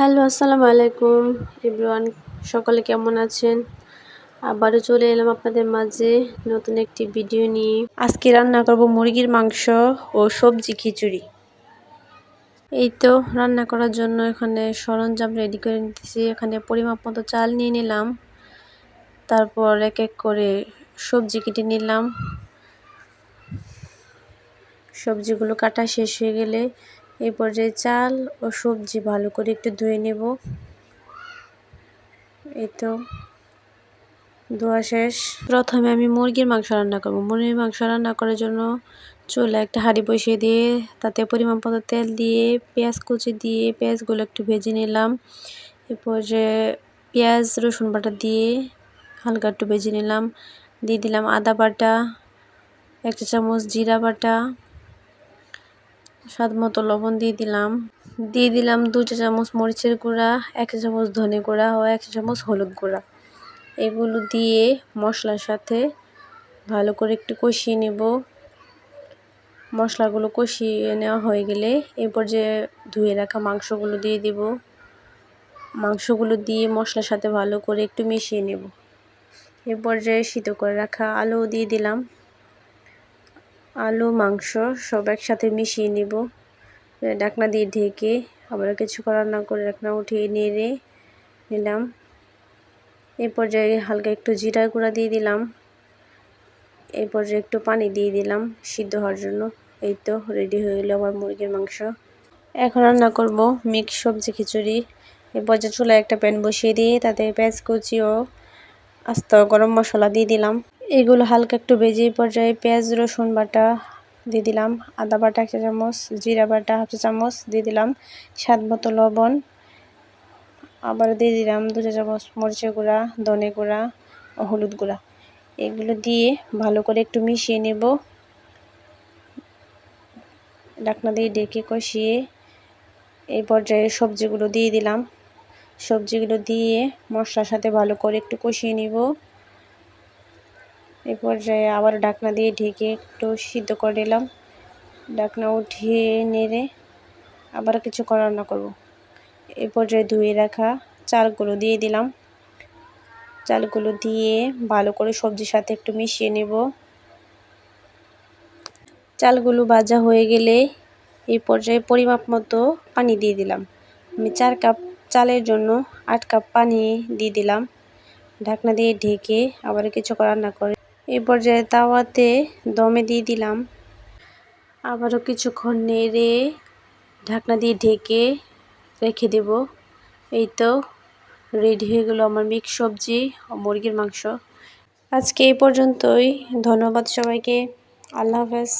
Hello, আসসালামু আলাইকুম। Everyone, সকলে কেমন আছেন? আবারও চলে এলাম আপনাদের মাঝে নতুন একটি ভিডিও নিয়ে। আজকে রান্না করব মুরগির মাংস ও সবজি খিচুড়ি। এই তো, রান্না করার জন্য এখানে সরঞ্জাম রেডি করে নিতেছি। এখানে পরিমাপ মতো চাল নিয়ে নিলাম। তারপর এক এক করে সবজি কেটে নিলাম। সবজিগুলো কাটা শেষ হয়ে গেলে এই পর্যায়ে চাল ও সবজি ভালো করে একটু ধুয়ে নেব। এই তো, ধোয়া শেষ। প্রথমে আমি মুরগির মাংস রান্না করব। মুরগির মাংস রান্না করার জন্য চুলে একটা হাঁড়ি বসিয়ে দিয়ে, তাতে পরিমাণ মতো তেল দিয়ে, পেঁয়াজ কুচি দিয়ে, পেঁয়াজগুলো একটু ভেজে নিলাম। এরপর যে পেঁয়াজ, রসুন বাটা দিয়ে হালকা একটু ভেজে নিলাম। দিয়ে দিলাম আদা বাটা, এক চামচ জিরা বাটা স্বাদ মতো লবণ দিয়ে দিলাম। দিয়ে দিলাম দু চা চামচ মরিচের গুঁড়া, এক চামচ ধনে গুঁড়া ও এক চামচ হলুদ গুঁড়া। এগুলো দিয়ে মশলার সাথে ভালো করে একটু কষিয়ে নেব। মশলাগুলো কষিয়ে নেওয়া হয়ে গেলে এরপর যে ধুয়ে রাখা মাংসগুলো দিয়ে দিব। মাংসগুলো দিয়ে মশলার সাথে ভালো করে একটু মিশিয়ে নেব। এরপর যে শীত করে রাখা আলু দিয়ে দিলাম। আলু, মাংস সব একসাথে মিশিয়ে নিব। ডাকনা দিয়ে ঢেকে আবার কিছু করার না করে ডাকনা উঠিয়ে নেড়ে নিলাম। এই পর্যায়ে হালকা একটু জিরা গুঁড়া দিয়ে দিলাম। এই পর্যায়ে একটু পানি দিয়ে দিলাম সিদ্ধ হওয়ার জন্য। এই তো রেডি হয়ে গেলো আমার মুরগির মাংস। এখন রান্না করব মিক্স সবজি খিচুড়ি। এই পর্যায়ে চুলায় একটা প্যান বসিয়ে দিয়ে তাতে পেঁয়াজ কুচি ও আস্ত গরম মশলা দিয়ে দিলাম। এগুলো হালকা একটু ভেজে পর্যায়ে পেঁয়াজ, রসুন বাটা দিয়ে দিলাম, আদা বাটা এক চামচ, জিরা বাটা হাফ চামচ দিয়ে দিলাম, স্বাদ মতো লবণ। আবার দিয়ে দিলাম দু চামচ মরিচের গুঁড়া, ধনে গুঁড়া ও হলুদ গুঁড়া। এগুলো দিয়ে ভালো করে একটু মিশিয়ে নেব। ডাকনা দিয়ে ডেকে কষিয়ে এই পর্যায়ে সবজিগুলো দিয়ে দিলাম। সবজিগুলো দিয়ে মশলার সাথে ভালো করে একটু কষিয়ে নিব। এই পর্যায়ে আবার ডাকনা দিয়ে ঢেকে একটু সিদ্ধ করে নিলাম। ডাকনা উঠিয়ে নেড়ে আবার কিছু রান্না করব। এই পর্যায়ে ধুয়ে রাখা চালগুলো দিয়ে দিলাম। চালগুলো দিয়ে ভালো করে সবজির সাথে একটু মিশিয়ে নেব। চালগুলো ভাজা হয়ে গেলে এই পর্যায়ে পরিমাপ মতো পানি দিয়ে দিলাম। আমি চার কাপ চালের জন্য আট কাপ পানি দিয়ে দিলাম। ঢাকনা দিয়ে ঢেকে আবার কিছু রান্না করে এই পর্যায়ে তাওয়াতে দমে দিয়ে দিলাম। আবারও কিছুক্ষণ নেড়ে ঢাকনা দিয়ে ঢেকে রেখে দেব। এই তো রেডি হয়ে গেলো আমার মিক্স সবজি মুরগির মাংস। আজকে এই পর্যন্তই। ধন্যবাদ সবাইকে। আল্লাহ হাফেজ।